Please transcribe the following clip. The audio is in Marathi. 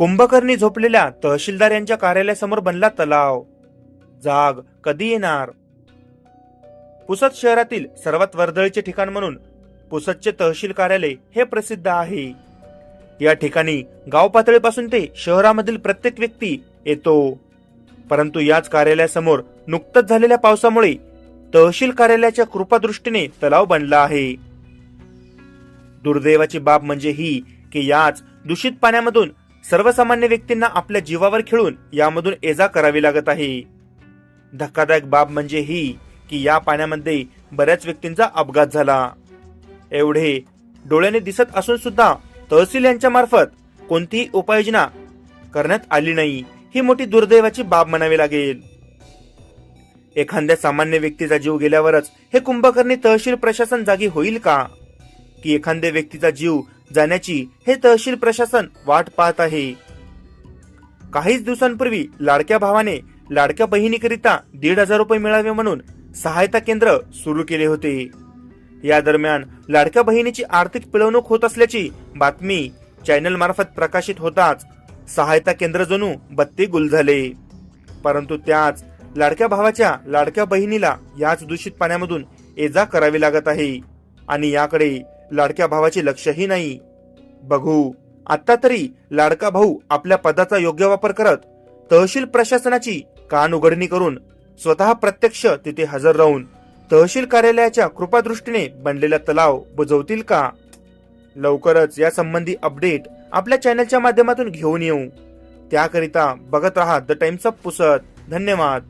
कुंभकर्णी झोपलेल्या तहसीलदार यांच्या कार्यालयासमोर बनला तलाव. जाग कधी येणार? पुसद शहरातील सर्वात वर्दळीचे ठिकाण म्हणून पुसदचे तहसील कार्यालय हे प्रसिद्ध आहे. या ठिकाणी गाव पातळीपासून ते शहरामधील प्रत्येक व्यक्ती येतो. परंतु याच कार्यालयासमोर नुकतंच झालेल्या पावसामुळे तहसील कार्यालयाच्या कृपादृष्टीने तलाव बनला आहे. दुर्दैवाची बाब म्हणजे ही की याच दूषित पाण्यामधून सर्वसामान्य व्यक्तींना आपल्या जीवावर खेळून यामधून एजा करावी लागत आहे. धक्कादायक बाब म्हणजे ही की या पाण्यामध्ये बऱ्याच व्यक्तींचा अपघात झाला. एवढे डोळ्याने दिसत असून सुद्धा तहसील यांच्या मार्फत कोणतीही उपाययोजना करण्यात आली नाही ही मोठी दुर्दैवाची बाब म्हणावी लागेल. एखाद्या सामान्य व्यक्तीचा जीव गेल्यावरच हे कुंभकर्णी तहसील प्रशासन जागी होईल का? की एखाद्या व्यक्तीचा जीव जाण्याची हे तहसील प्रशासन वाट पाहत आहे. काहीच दिवसांपूर्वी लाडक्या भावाने लाडक्या बहिणीकरिता दीड हजार रुपये मिळावे म्हणून सहायता केंद्र सुरू केले होते. या दरम्यान लाडक्या बहिणीची आर्थिक पिळवणूक होत असल्याची बातमी चॅनल मार्फत प्रकाशित होताच सहायता केंद्र जणू बत्ती गुल झाले. परंतु त्याच लाडक्या भावाच्या लाडक्या बहिणीला याच दूषित पाण्यामधून एजा करावी लागत आहे. आणि याकडे लाडक्या भावाचे लक्षही नाही. बघू. आता तरी लाडका भाऊ आपल्या पदाचा योग्य वापर करत तहसील प्रशासनाची कान उघडणी करून स्वतः प्रत्यक्ष तिथे हजर राहून तहसील कार्यालयाच्या कृपादृष्टीने बनलेला तलाव बुजवतील का? लवकरच या संबंधी अपडेट आपल्या चॅनलच्या माध्यमातून घेऊन येऊ. त्याकरिता बघत राहा द टाइम्स ऑफ पुसत. धन्यवाद.